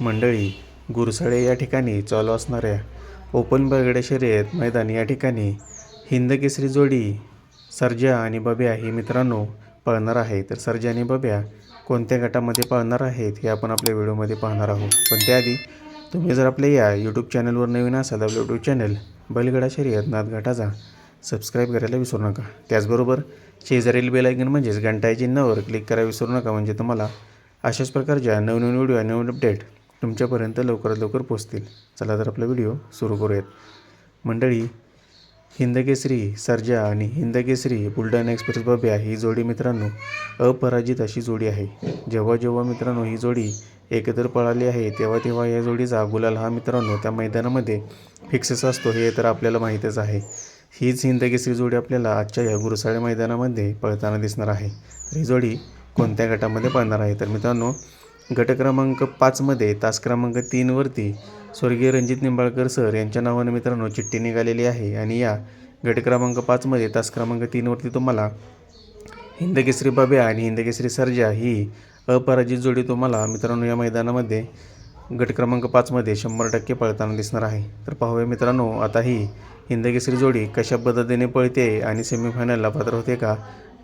मंडळी गुरसळे या ठिकाणी चालू असणाऱ्या ओपन बर्गडे शर्यत मैदान या ठिकाणी हिंद केसरी जोडी सर्जा आणि बब्या ही मित्रांनो पळणार आहे. तर सर्जा आणि बब्या कोणत्या गटामध्ये पळणार आहेत हे आपण आपल्या व्हिडिओमध्ये पाहणार आहोत. पण त्याआधी तुम्ही जर आपल्या या यूट्यूब चॅनलवर नवीन असाल आपलं यूट्यूब चॅनल बैलगडा शर्यत नाथघाटाचा सबस्क्राईब करायला विसरू नका. त्याचबरोबर शेजारील बेलायकन म्हणजेच घंटाई चिन्हावर क्लिक करायला विसरू नका. म्हणजे तुम्हाला अशाच प्रकारच्या नवनवीन व्हिडिओ आणि नवीन अपडेट तुमच्यापर्यंत लवकरात लवकर पोहोचतील चला तर आपला व्हिडिओ सुरू करूयात. मंडळी हिंदकेसरी सर्जा आणि हिंदकेसरी बुलढाणा एक्सप्रेस बब्या ही जोडी मित्रांनो अपराजित अशी जोडी आहे. जेव्हा जेव्हा मित्रांनो ही जोडी एकत्र पळाली आहे तेव्हा तेव्हा या जोडीचा गुलाल हा मित्रांनो त्या मैदानामध्ये फिक्सच असतो हे तर आपल्याला माहीतच आहे. हीच हिंदकेसरी जोडी आपल्याला आजच्या या गुरुसाळे मैदानामध्ये पळताना दिसणार आहे. तर ही जोडी कोणत्या गटामध्ये पळणार आहे? तर मित्रांनो गट क्रमांक पाचमध्ये तास क्रमांक तीनवरती स्वर्गीय रणजित निंबाळकर सर यांच्या नावानं मित्रांनो चिठ्ठी निघालेली आहे. आणि या गट क्रमांक पाचमध्ये तास क्रमांक तीनवरती तुम्हाला हिंदकेसरी बाब्या आणि हिंदकेसरी सर्जा ही अपराजित जोडी तुम्हाला मित्रांनो या मैदानामध्ये गट क्रमांक पाचमध्ये शंभर टक्के पळताना दिसणार आहे. तर पाहूया मित्रांनो आता ही हिंदकेसरी जोडी कशा पद्धतीने पळते आणि सेमीफायनलला पात्र होते का?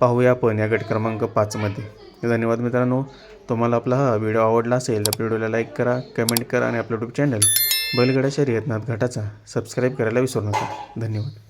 पाहूया आपण या गट क्रमांक पाचमध्ये धन्यवाद मित्रांनो. तुम्हाला आपला हा व्हिडिओ आवडला असेल तर व्हिडिओला लाईक करा कमेंट करा आणि आपलं यूट्यूब चॅनल बैलगडा शर्यतनाथ घाटाचा सबस्क्राईब करायला विसरू नका. धन्यवाद.